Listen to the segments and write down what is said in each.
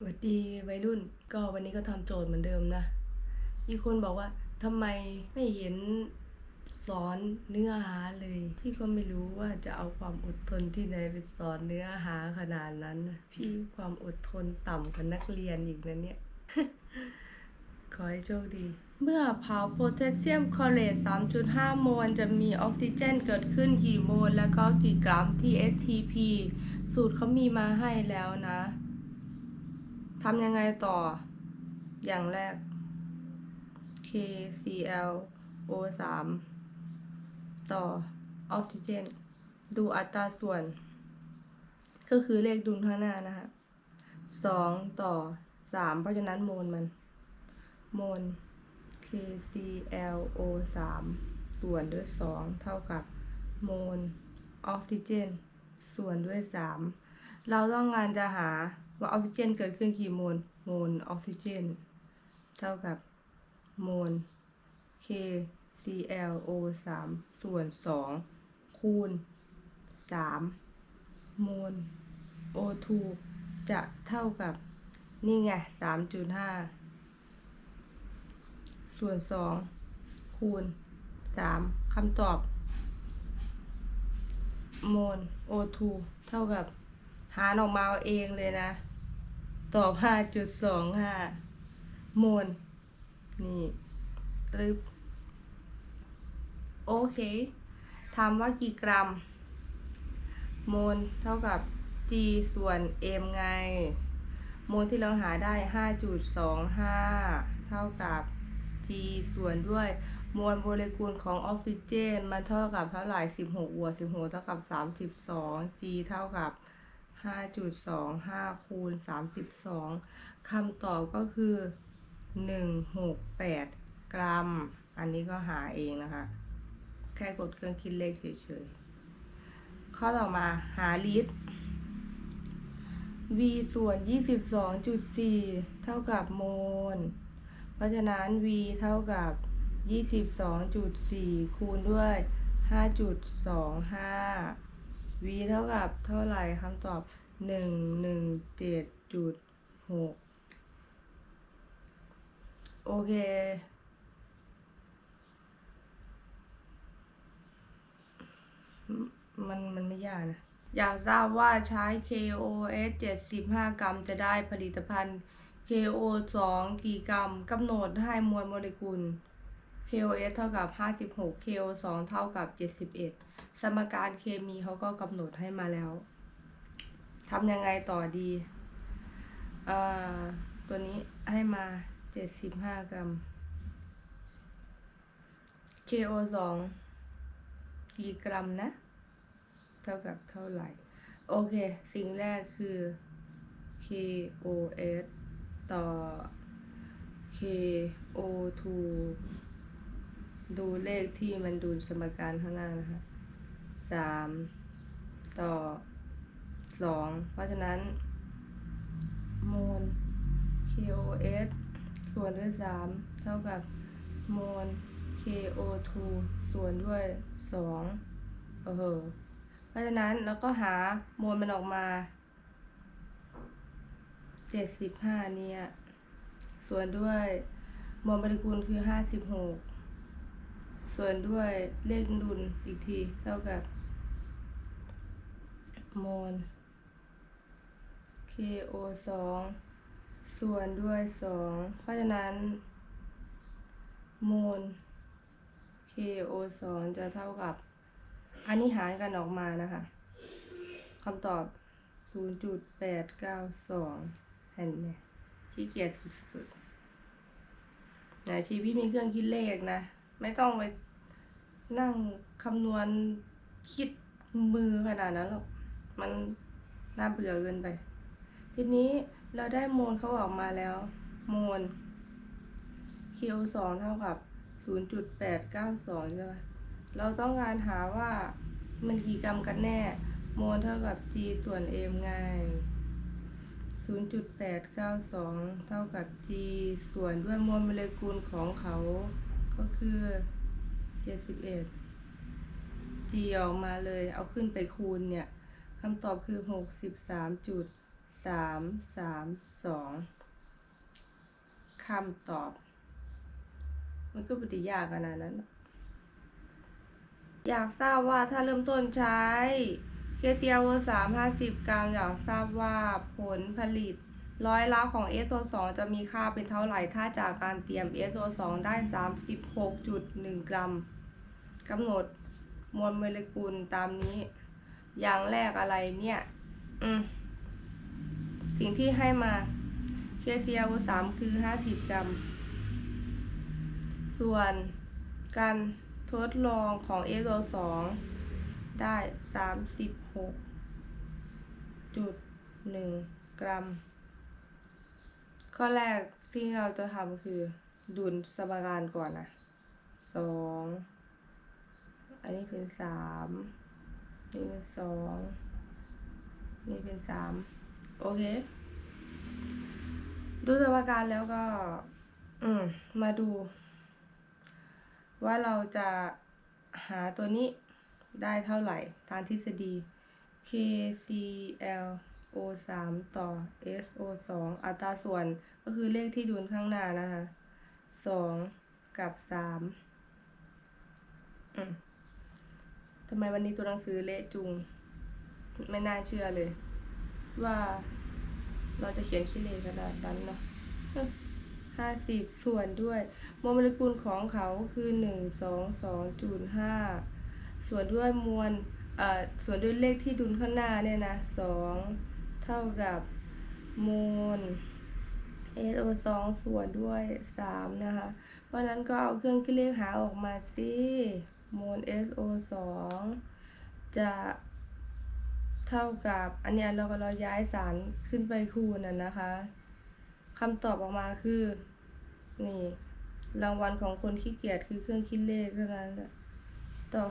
สวัสดีวัยรุ่นก็วันนี้ก็ทำโจทย์เหมือนเดิมนะ มีคนบอกว่าทำไมไม่เห็นสอนเนื้อหาเลย พี่ก็ไม่รู้ว่าจะเอาความอดทนที่ไหนไปสอนเนื้อหาขนาดนั้น พี่ความอดทนต่ำกว่านักเรียนอีกนะเนี่ย ขอให้โชคดี เมื่อเผาโพแทสเซียมคลอเรต 3.5 โมล จะมีออกซิเจนเกิดขึ้นกี่โมล แล้วก็กี่กรัมที่ STP สูตรเขามีมาให้แล้วนะ ทำยังไงต่อ อย่างแรก KCl O3 ต่อออกซิเจน ดูอัตราส่วน ก็คือเลขดุลข้างหน้านะคะสองต่อสามเพราะฉะนั้นโมลมัน โมล KClO3 ส่วนด้วยสองเท่ากับโมลออกซิเจน ส่วนด้วยสามเราต้องการจะหา ว่าออกซิเจนเกิดขึ้นกี่โมล โมลออกซิเจน เท่ากับโมล KClO3 ส่วนสองคูณสามโมล O2 จะเท่ากับนี่ไงสามจุดห้าส่วนสองคูณสามคำตอบ โมล O2 เท่ากับหารออกมาเอาเองเลยนะ ตอบห้าจุดสองห้าโมลนี่ตรึบโอเคถามว่ากี่กรัมโมลเท่ากับ G ส่วน M ไงโมลที่เราหาได้ 5.25 เท่ากับ G ส่วนด้วยมวลโมเลกุลของออกซิเจน มันเท่ากับเท่าไหร่ 16บวก16 เท่ากับ 32 G เท่ากับ 5.25คูณ32คำตอบก็คือ 168 กรัม อันนี้ก็หาเองนะคะ แค่กดเครื่องคิดเลขเฉยๆ ข้อต่อมาหาลิตร v ส่วน 22.4 เท่ากับโมล เพราะฉะนั้น v เท่ากับ 22.4 คูณด้วย 5.25 v เท่ากับเท่าไหร่คำตอบ117.6โอเค มันมันไม่ยากนะ อยากทราบว่าใช้ KOS 75 กรัมจะได้ผลิตภัณฑ์ KO 2กี่กรัมกำหนดให้มวลโมเลกุล KOS เท่ากับ 56 KO 2เท่ากับ 71 สมการเคมีเขาก็กำหนดให้มาแล้วทำยังไงต่อดีอตัวนี้ให้มา 75 กรัม KO 2กี่กรัมนะ เท่ากับเท่าไหร่ โอเค สิ่งแรกคือ KOS ต่อ KO2 ดูเลขที่มันดูสมการข้างหน้านะคะสามต่อสองเพราะฉะนั้นโมล KOS ส่วนด้วยสามเท่ากับโมล KO2 ส่วนด้วยสองเออเพราะฉะนั้นเราก็หาโมลมันออกมาเจ็ดสิบห้าเนี่ย ส่วนด้วยมวลโมเลกุลคือห้าสิบหก ส่วนด้วยเลขดุลอีกทีเท่ากับโมล KO สองส่วนด้วยสองเพราะฉะนั้น โมล KO สองจะเท่ากับ อันนี้หารกันออกมานะคะคำตอบ 0.892 เห็นไหมขี้เกียจสุดๆไหนชีวิตมีเครื่องคิดเลขนะ ไม่ต้องไป นั่งคำนวณคิดมือขนาดนั้นหรอก มันน่าเบื่อเกินไป ทีนี้เราได้โมลเขาออกมาแล้ว โมล Q2 เท่ากับ 0.892 ใช่ไหมเราต้องการหาว่ามันกี่กรัมกันแน่ โมลเท่ากับ G ส่วน M ไง0.892 เท่ากับ G ส่วนด้วยมวลโมเลกุลของเขา ก็คือ 71 G ออกมาเลย เอาขึ้นไปคูณเนี่ยคำตอบคือ63.4สามจุดสามสามสองคำตอบ มันก็ปฏิยากขนาดนั้น อยากทราบว่าถ้าเริ่มต้นใช้ KCL 3 50กรัมอยากทราบว่าผลผลิต ร้อยละของ SO2 จะมีค่าเป็นเท่าไหร่ ถ้าจากการเตรียม SO2 ได้ 36.1 กรัมกำหนดมวลโมเลกุลตามนี้ อย่างแรกอะไรเนี่ย อืม สิ่งที่ให้มา KCl 3คือ 50 กรัม ส่วนการทดลองของ SO 2 ได้ 36.1 กรัม ข้อแรกที่เราจะทำคือ ดุลสมการก่อนนะสองอันนี้เป็นสามนี่เป็นสองนี่เป็นสามโอเค ดูสมการแล้วก็ อืม มาดู ว่าเราจะหาตัวนี้ได้เท่าไหร่ทางทฤษฎี KCl 3 ต่อ SO 2อัตราส่วนก็คือเลขที่ดุลข้างหน้านะคะสองกับสามอืมทำไมวันนี้ตัวหนังสือเละจุง ไม่น่าเชื่อเลย ว่าเราจะเขียนคิเลขนาดนั้นเนาะห้าสิบส่วนด้วยมวลโมเลกุลของเขาคือหนึ่งสองสองจุดห้าส่วนด้วยมวลเอ่อส่วนด้วยเลขที่ดุลข้างหน้าเนี่ยนะสอง ท่ากับมวล SO สองส่วนด้วยสามนะคะ เพราะนั้นก็เอาเครื่องคิดเลขหาออกมาสิมวล SO สองจะเท่ากับอันนี้เราก็เราย้ายสารขึ้นไปคูณน่ะนะคะคำตอบออกมาคือ นี่ รางวัลของคนขี้เกียจคือเครื่องคิดเลขเท่านั้นตอบ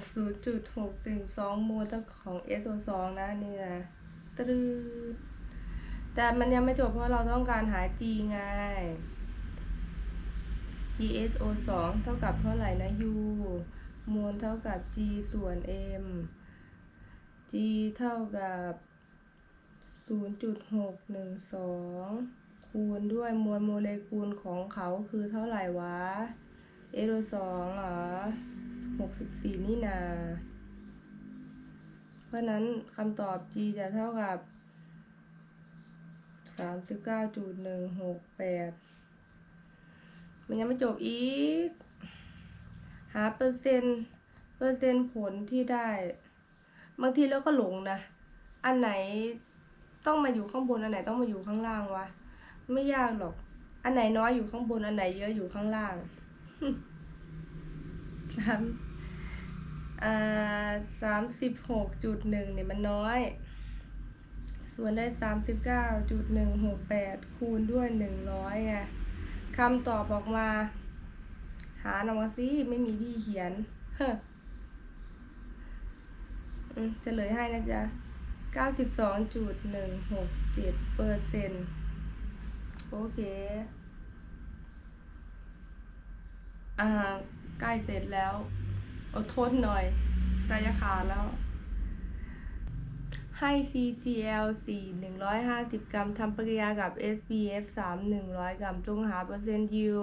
0.6ถึง2โมลตั้งของ SO2 นะนี่นะ ตรึดแต่มันยังไม่จบเพราะเราต้องการหา G ไง GSO2 เท่ากับเท่าไหร่นะ U มวลเท่ากับ G ส่วน M G เท่ากับ 0.612 คูณด้วยมวลโมเลกุลของเขาคือเท่าไหร่วะ S สองเหรอหกสิบสี่นี่นา เพราะนั้นคำตอบ G จะเท่ากับสามสิบเก้าจุดหนึ่งหกแปดมันยังไม่จบอีก หาเปอร์เซ็นต์เปอร์เซ็นต์ผลที่ได้ บางทีเราก็หลงนะ อันไหนต้องมาอยู่ข้างบน อันไหนต้องมาอยู่ข้างล่างวะ ไม่ยากหรอก อันไหนน้อยอยู่ข้างบน อันไหนเยอะอยู่ข้างล่างสาม อ่าสามสิบหกจุดหนึ่งเนี่ยมันน้อย ส่วนได้สามสิบเก้าจุดหนึ่งหกแปดคูณด้วยหนึ่งร้อยไงคำตอบออกมา หาหน่อยมาสิไม่มีที่เขียนเฮ้อเฉลยให้นะจ๊ะเก้าสิบสองจุดหนึ่งหกเจ็ดเปอร์เซ็นต์โอเค อ่า ใกล้เสร็จแล้ว อดทนหน่อย ใจจะขาดแล้ว ให้ CCl 4 150 กรัมทำปฏิกิริยากับ SBF 3 100 กรัมจงหาเปอร์เซ็นต์ยิว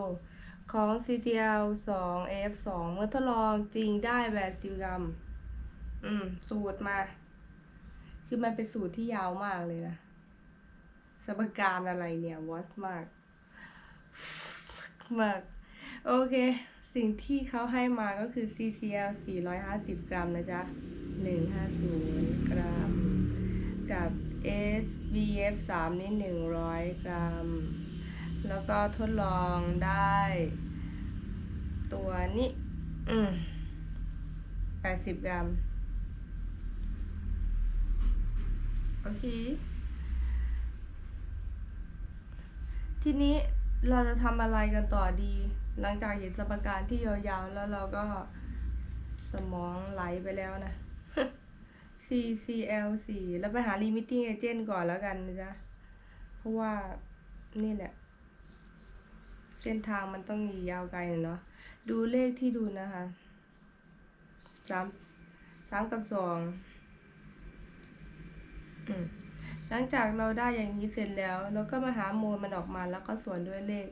ของ CCl 2 F 2เมื่อทดลองจริงได้80กรัม อืม สูตรมา คือมันเป็นสูตรที่ยาวมากเลยนะสมการอะไรเนี่ยวอสมาก มาก โอเค สิ่งที่เขาให้มาก็คือ CCl 450 กรัมนะจ๊ะ 150 กรัม กับ SBF 3 นี่ 100 กรัม แล้วก็ทดลองได้ ตัวนี้ อืม 80 กรัม โอเค ทีนี้ เราจะทำอะไรกันต่อดี หลังจากเห็นสมการที่ยาวๆ แล้วเราก็สมองไหลไปแล้วนะ CCL 4 แล้วไปหา limiting agent ก่อนแล้วกันนะจ๊ะ เพราะว่านี่แหละ เส้นทางมันต้องยาวไกลเนาะ ดูเลขที่ดูนะคะสามสามกับสองอืม หลังจากเราได้อย่างนี้เสร็จแล้ว เราก็มาหาโมลมันออกมาแล้วก็ส่วนด้วยเลข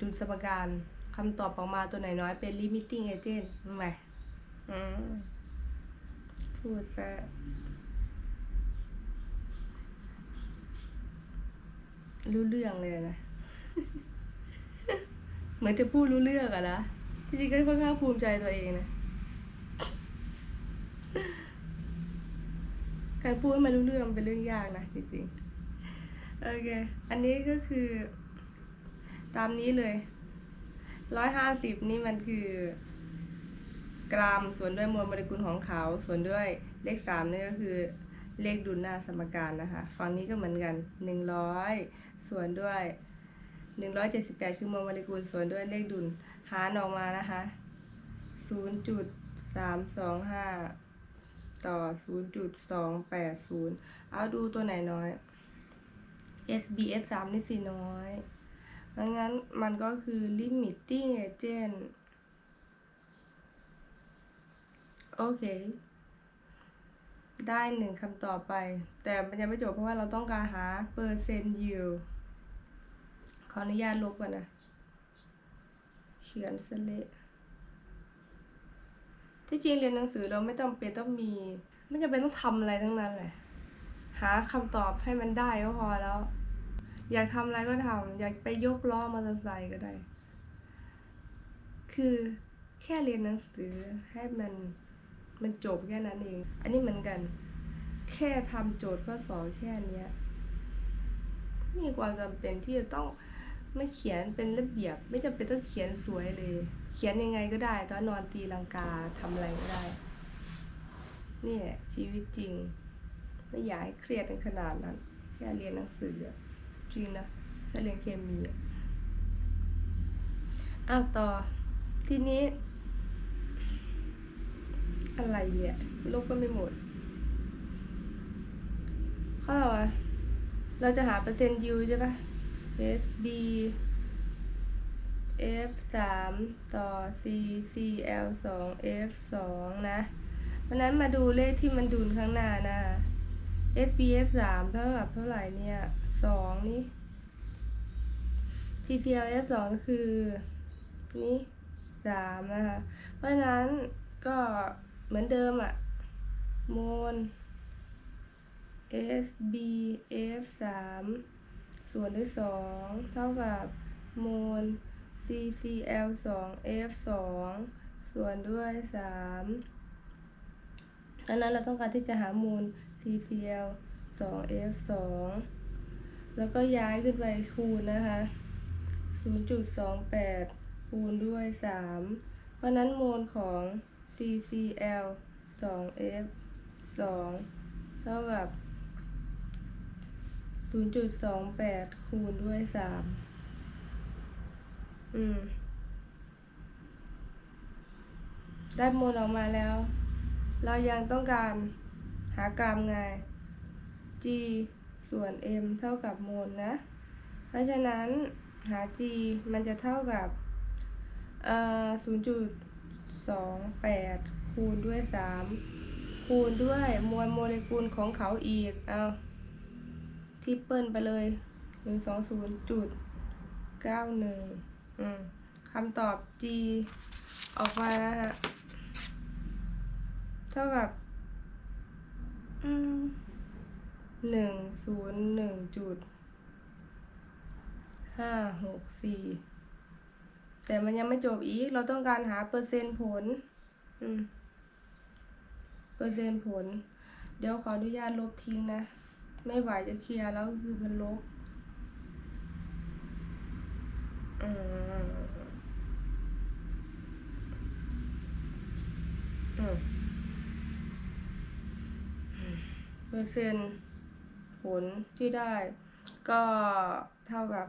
ดุลสมการคำตอบออกมาตัวไหนน้อยเป็น limiting agent ไหมอืมพูดซะรู้เรื่องเลยนะ เหมือนจะพูดรู้เรื่องอะนะ ที่จริงก็ค่อนข้างภูมิใจตัวเองนะ การพูดให้มันรู้เรื่องเป็นเรื่องยากนะจริงๆ โอเค อันนี้ก็คือ ตามนี้เลย ร้อยห้าสิบนี่มันคือกรัมส่วนด้วยมวลโมเลกุลของเขา ส่วนด้วยเลขสามนี่ก็คือเลขดุลหน้าสมการนะคะ ฝั่งนี้ก็เหมือนกันหนึ่งร้อยส่วนด้วยหนึ่งร้อยเจ็ดสิบแปดคือมวลโมเลกุลส่วนด้วยเลขดุลหารออกมานะคะศูนย์จุดสามสองห้า ต่อ 0.280 เอาดูตัวไหนน้อย SBS 3นี่สิน้อยดังนั้นมันก็คือ limiting agent โอเค ได้หนึ่งคำตอบไป แต่มันยังไม่จบเพราะว่าเราต้องการหาเปอร์เซนต์ yield ขออนุญาตลบก่อนนะ เขียนสเละ ที่จริงเรียนหนังสือเราไม่ต้องเป็นต้องมี ไม่จำเป็นต้องทำอะไรทั้งนั้นแหละ หาคำตอบให้มันได้ก็พอแล้ว อยากทำอะไรก็ทำอยากไปยกล้อมอเตอร์ไซค์ก็ได้ คือแค่เรียนหนังสือให้มันมันจบแค่นั้นเอง อันนี้เหมือนกัน แค่ทำโจทย์ข้อสอบแค่เนี้ยไม่มีความจำเป็นที่จะต้องไม่เขียนเป็นระเบียบ ไม่จำเป็นต้องเขียนสวยเลย เขียนยังไงก็ได้ตอนนอนตีลังกาทำอะไรก็ได้ นี่แหละชีวิตจริง ไม่อยากให้เครียดกันขนาดนั้น แค่เรียนหนังสืออะจริงนะแค่เรียนเคมีอะอ้าวต่อทีนี้ อะไรเนี่ยลบก็ไม่หมดข้อต่อมาเราจะหาเปอร์เซ็นต์ U ใช่ปะ S B F สามต่อ C C L สอง F สองนะเพราะนั้นมาดูเลขที่มันดุลข้างหน้านะ S B F สามเท่ากับเท่าไหร่เนี่ยสองนี่ C C L F สองคือนี่สามนะคะ เพราะนั้นก็เหมือนเดิมอะโมล S B F สามส่วนด้วยสองเท่ากับโมล C C L สอง F สองส่วนด้วยสามดังนั้นเราต้องการที่จะหาโมล C C L สอง F สองแล้วก็ย้ายขึ้นไปคูณนะคะ 0.28 คูณด้วย 3 เพราะนั้นโมลของ CCl 2F 2เท่ากับ 0.28 คูณด้วย 3 อืม ได้โมลออกมาแล้ว เรายังต้องการหากรัมไง G ส่วน M เท่ากับโมลนะ เพราะฉะนั้นหา G มันจะเท่ากับเอ่อ0.28คูณด้วย3คูณด้วยมวลโมเลกุลของเขาอีก เอาทิปเปิลไปเลย120.91อืม คำตอบ G ออกมาเท่ากับหนึ่งศูนย์หนึ่งจุดห้าหกสี่แต่มันยังไม่จบอีก เราต้องการหาเปอร์เซ็นต์ผล เปอร์เซ็นต์ผล เดี๋ยวขออนุญาตลบทิ้งนะ ไม่ไหวจะเคลียร์แล้วคือมันลบ อืมอืมเปอร์เซ็นต์ผลที่ได้ก็เท่ากับ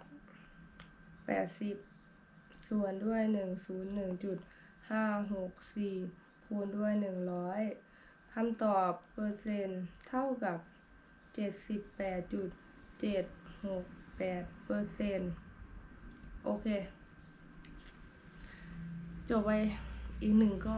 80ส่วนด้วย101.564คูณด้วย100คำตอบเปอร์เซ็นต์เท่ากับ78.768เปอร์เซ็นต์ โอเค จบไปอีกหนึ่งก็